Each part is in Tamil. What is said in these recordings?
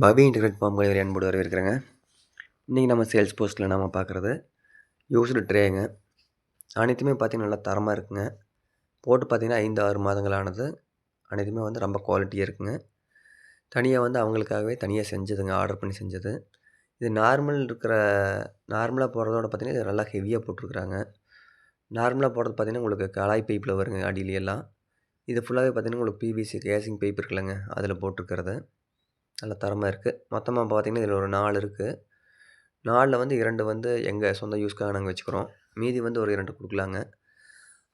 பவி இன்டர்நெட் ஃபார்ம் கழிவு அன்போடு வரவேற்கிறேங்க. இன்றைக்கி நம்ம சேல்ஸ் போஸ்ட்டில் நம்ம பார்க்குறது யூஸ்டு ட்ரேங்க. அனைத்துமே பார்த்திங்கன்னா நல்லா தரமாக இருக்குங்க. போட்டு பார்த்திங்கன்னா ஐந்து ஆறு மாதங்கள் ஆனது அனைத்துமே வந்து ரொம்ப குவாலிட்டியாக இருக்குங்க. தனியாக வந்து அவங்களுக்காகவே தனியாக செஞ்சதுங்க ஆர்டர் பண்ணி செஞ்சது. இது நார்மல் இருக்கிற நார்மலாக போடுறதோட பார்த்திங்கன்னா இது நல்லா ஹெவியாக போட்டிருக்குறாங்க. நார்மலாக போடுறது பார்த்திங்கன்னா உங்களுக்கு கலாய் பைப்பில் வருங்க அடியிலையெல்லாம். இது ஃபுல்லாகவே பார்த்திங்கன்னா உங்களுக்கு பிவிசி கேசிங் பைப் இருக்குல்லங்க அதில் போட்டிருக்கிறது. நல்ல தரமாக இருக்குது மொத்தமாக பார்த்திங்கன்னா இதில் ஒரு நாலு இருக்குது நாலில் வந்து இரண்டு வந்து எங்கள் சொந்த யூஸ்க்காக நாங்கள் வச்சுக்கிறோம். மீதி வந்து ஒரு இரண்டு கொடுக்கலாங்க.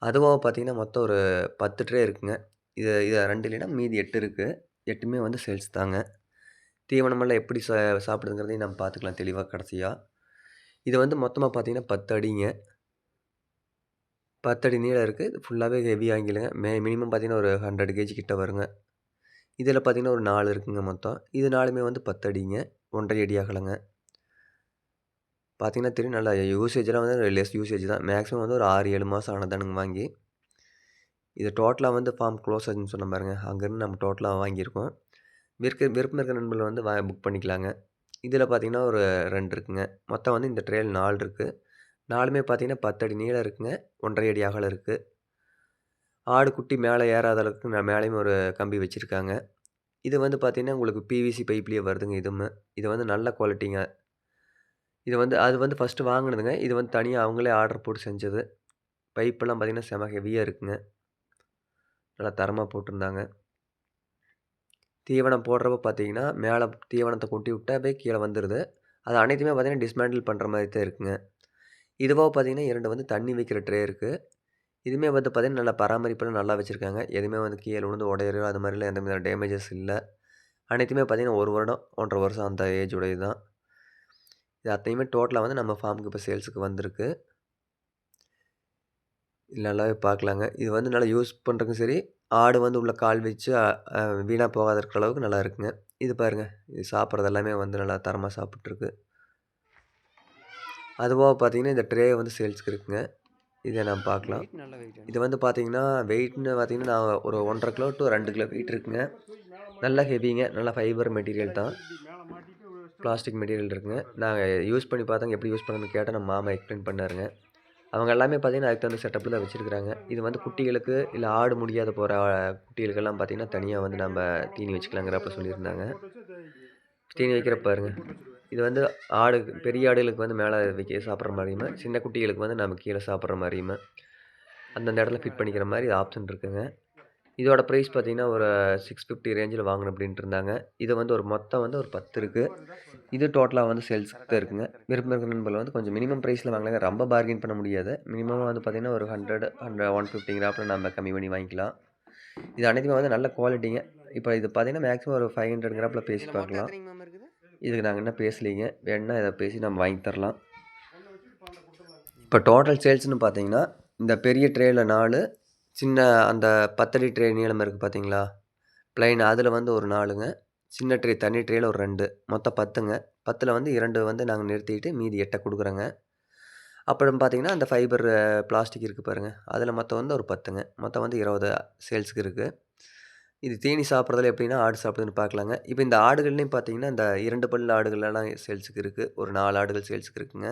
அதுவாக பார்த்திங்கன்னா மொத்தம் ஒரு பத்து ட்ரே இருக்குங்க. இது இது ரெண்டு இல்லைன்னா மீதி எட்டு இருக்குது எட்டுமே வந்து சேல்ஸ் தாங்க. தீவனமெல்லாம் எப்படி சா சாப்பிடுங்கிறதையும் நம்ம பார்த்துக்கலாம் தெளிவாக கடைசியாக இது வந்து மொத்தமாக பார்த்திங்கன்னா பத்து அடிங்க. பத்து அடி நீளம் இருக்குது இது ஃபுல்லாகவே ஹெவி ஆங்கிலுங்க. மே மினிமம் பார்த்திங்கன்னா ஒரு ஹண்ட்ரட் கேஜி கிட்டே வருங்க. இதில் பார்த்திங்கன்னா ஒரு நாலு இருக்குங்க மொத்தம். இது நாலுமே வந்து பத்து அடிங்க ஒன்றரை அடி அகலங்க பார்த்திங்கன்னா தெரியும் நல்லா யூசேஜெலாம் வந்து லெஸ் யூசேஜ் தான். மேக்ஸிமம் வந்து ஒரு ஆறு ஏழு மாதம் ஆனதானுங்க வாங்கி. இது டோட்டலாக வந்து ஃபார்ம் க்ளோஸ் ஆச்சுன்னு சொன்ன பாருங்க. அங்கேருந்து நம்ம டோட்டலாக வாங்கியிருக்கோம். விற்க விருப்பம் இருக்கிற நண்பர்கள் வந்து வா புக் பண்ணிக்கலாங்க. இதில் பார்த்திங்கன்னா ஒரு ரெண்டு இருக்குங்க. மொத்தம் வந்து இந்த ட்ரெயில் நாலு இருக்குது நாலுமே பார்த்திங்கன்னா பத்து அடி நீளம் இருக்குங்க. ஒன்றரை அடி அகலம் இருக்குது ஆடு குட்டி மேலே ஏறாத அளவுக்கு நான் மேலேயும் ஒரு கம்பி வச்சுருக்காங்க. இது வந்து பார்த்திங்கன்னா உங்களுக்கு பிவிசி பைப்லேயே வருதுங்க இதுவுமே. இது வந்து நல்ல குவாலிட்டிங்க இது வந்து அது வந்து ஃபஸ்ட்டு வாங்கினதுங்க. இது வந்து தனியாக அவங்களே ஆர்டர் போட்டு செஞ்சது. பைப்பெல்லாம் பார்த்திங்கன்னா செம ஹெவியாக இருக்குங்க. நல்லா தரமாக போட்டிருந்தாங்க. தீவனம் போடுறப்ப பார்த்தீங்கன்னா மேலே தீவனத்தை கொட்டி விட்டாவே கீழே வந்துடுது அது அனைத்துமே பார்த்திங்கன்னா டிஸ்மேண்டில் பண்ணுற மாதிரி தான் இருக்குங்க. இதுவாக பார்த்திங்கன்னா இரண்டு வந்து தண்ணி வைக்கிற ட்ரே இருக்குது இதுவுமே வந்து பார்த்திங்கன்னா நல்லா பராமரிப்பெல்லாம் நல்லா வச்சுருக்காங்க. எதுவுமே வந்து கீழே விழுந்து உடையறோ அது மாதிரிலாம் எந்த மாதிரி டேமேஜஸ் இல்லை. அனைத்துமே பார்த்திங்கன்னா ஒரு வருடம் ஒன்றரை வருஷம் அந்த ஏஜ் உடையது தான் இது அத்தையுமே டோட்டலாக வந்து நம்ம ஃபார்முக்கு இப்போ சேல்ஸுக்கு வந்திருக்கு. நல்லாவே பார்க்கலாங்க. இது வந்து நல்லா யூஸ் பண்ணுறதுக்கும் சரி ஆடு வந்து உள்ள கால் வச்சு வீணாக போகாத இருக்கிற அளவுக்கு நல்லா இருக்குங்க. இது பாருங்கள் இது சாப்பிட்றது எல்லாமே வந்து நல்லா தரமாக சாப்பிட்ருக்கு அதுபோக பார்த்திங்கன்னா இந்த ட்ரே வந்து சேல்ஸுக்கு இருக்குங்க. இதை நம்ம பார்க்கலாம். இது வந்து பார்த்திங்கன்னா வெயிட்னு பார்த்திங்கன்னா நான் ஒரு ஒன்றரை கிலோ டு ரெண்டு கிலோ வெயிட் இருக்குங்க. நல்லா ஹெவிங்க நல்லா ஃபைபர் மெட்டீரியல் தான். பிளாஸ்டிக் மெட்டீரியல் இருக்குங்க. நாங்கள் யூஸ் பண்ணி பார்த்தாங்க எப்படி யூஸ் பண்ணணும்னு கேட்டால் நம்ம மாமா எக்ஸ்பிளைன் பண்ணாருங்க. அவங்க எல்லாமே பார்த்திங்கன்னா அதுக்கு தகுந்த செட்டப்பில் தான் வச்சுருக்குறாங்க. இது வந்து குட்டிகளுக்கு இல்லை ஆடு முடியாத போகிற குட்டிகளுக்கெல்லாம் பார்த்திங்கன்னா தனியாக வந்து நம்ம தீனி வச்சுக்கலாங்கிறப்ப சொல்லியிருந்தாங்க. தீனி வைக்கிற பாருங்க. இது வந்து ஆடு பெரிய ஆடுகளுக்கு வந்து மேலே வைக்க சாப்பிட்ற மாதிரியுமே சின்ன குட்டிகளுக்கு வந்து நம்ம கீழே சாப்பிட்ற மாதிரியுமே அந்தந்த இடத்துல ஃபிட் பண்ணிக்கிற மாதிரி ஆப்ஷன் இருக்குங்க. இதோட ப்ரைஸ் பார்த்திங்கன்னா ஒரு சிக்ஸ் ஃபிஃப்டி ரேஞ்சில் வாங்கணும் அப்படின்ட்டு இருந்தாங்க. இது வந்து ஒரு மொத்தம் வந்து ஒரு பத்து இருக்குது இது டோட்டலாக வந்து சேல்ஸுக்கு தான் இருக்குங்க. விருப்பம் இருக்கிற நண்பர்கள் வந்து கொஞ்சம் மினிமம் ப்ரைஸில் வாங்கலாங்க ரொம்ப பார்கின் பண்ண முடியாது. மினிமம் வந்து பார்த்திங்கன்னா ஒரு ஹண்ட்ரட் ஹண்ட்ரட் ஒன் ஃபிஃப்டிங்கிறாப்பில் நம்ம கம்மி பண்ணி வாங்கிக்கலாம். இது அனைத்துமே வந்து நல்ல குவாலிட்டிங்க இப்போ இது பார்த்திங்கன்னா மேக்ஸிமம் ஒரு ஃபைவ் ஹண்ட்ரட்ங்கிறாப்பில் பேசி பார்க்கலாம். இதுக்கு நாங்கள் என்ன பேசலிங்க? வேணுன்னா இதை பேசி நம்ம வாங்கி தரலாம். இப்போ டோட்டல் சேல்ஸ்னு பார்த்தீங்கன்னா இந்த பெரிய ட்ரேயில் நாலு சின்ன அந்த பத்தடி ட்ரே நீளம் இருக்குது பார்த்தீங்களா ப்ளைன் அதில் வந்து ஒரு நாலுங்க சின்ன ட்ரே தனி ட்ரேயில் ஒரு ரெண்டு. மொத்தம் பத்துங்க. பத்தில் வந்து இரண்டு வந்து நாங்கள் நிறுத்திட்டு மீதி எட்டை கொடுக்குறோங்க. அப்புறம் பார்த்தீங்கன்னா அந்த ஃபைபர் பிளாஸ்டிக் இருக்குது பாருங்கள் அதில் மொத்தம் வந்து ஒரு பத்துங்க. மொத்தம் வந்து இருபது சேல்ஸுக்கு இருக்குது இது தீனி சாப்பிட்றதுல எப்படின்னா ஆடு சாப்பிடுதுன்னு பார்க்கலாங்க. இப்போ இந்த ஆடுகள்லேயும் பார்த்தீங்கன்னா இந்த இரண்டு பல் ஆடுகள்லாம் சேல்ஸுக்கு இருக்குது ஒரு நாலு ஆடுகள் சேல்ஸுக்கு இருக்குங்க.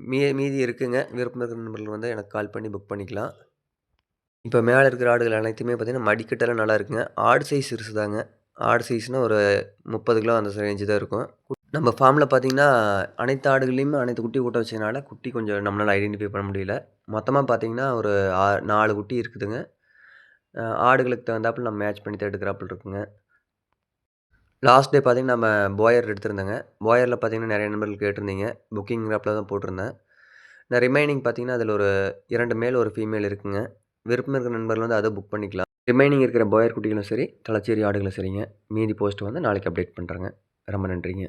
மீ மீதி இருக்குங்க. விருப்பம் இருக்கிற நண்பர்கள் வந்து எனக்கு கால் பண்ணி புக் பண்ணிக்கலாம். இப்போ மேலே இருக்கிற ஆடுகள் அனைத்துமே பார்த்திங்கன்னா மடிக்கட்டெல்லாம் நல்லா இருக்குங்க. ஆடு சைஸ் சிறுசு தாங்க ஆடு சைஸ்னால் ஒரு முப்பது கிலோ அந்த ரேஞ்சு தான் இருக்கும். நம்ம ஃபார்மில் பார்த்திங்கன்னா அனைத்து ஆடுகள்லையுமே அனைத்து குட்டி கூட்ட வச்சதுனால குட்டி கொஞ்சம் நம்மளால் ஐடென்டிஃபை பண்ண முடியல. மொத்தமாக பார்த்திங்கன்னா ஒரு ஆ நாலு குட்டி இருக்குதுங்க. ஆடுகளுக்கு தகுந்தாப்பில் நம்ம மேட்ச் பண்ணி தான் எடுக்கிறாப்பில் இருக்குங்க. லாஸ்ட் டே பார்த்திங்கன்னா நம்ம போயர் எடுத்திருந்தேங்க. போயரில் பார்த்திங்கன்னா நிறைய நண்பர்கள் கேட்டிருந்தீங்க. புக்கிங்கிறாப்பில் தான் போட்டிருந்தேன். நான் ரிமைனிங் பார்த்திங்கன்னா அதில் ஒரு இரண்டு மேல் ஒரு ஃபீமேல் இருக்குங்க. விருப்பம் இருக்கிற நண்பர்கள் வந்து அதை புக் பண்ணிக்கலாம். ரிமைனிங் இருக்கிற போயர் குட்டிகளும் சரி தலைச்சேரி ஆடுகளும் சரிங்க. மீதி போஸ்ட் வந்து நாளைக்கு அப்டேட் பண்ணுறேங்க ரொம்ப நன்றிங்க.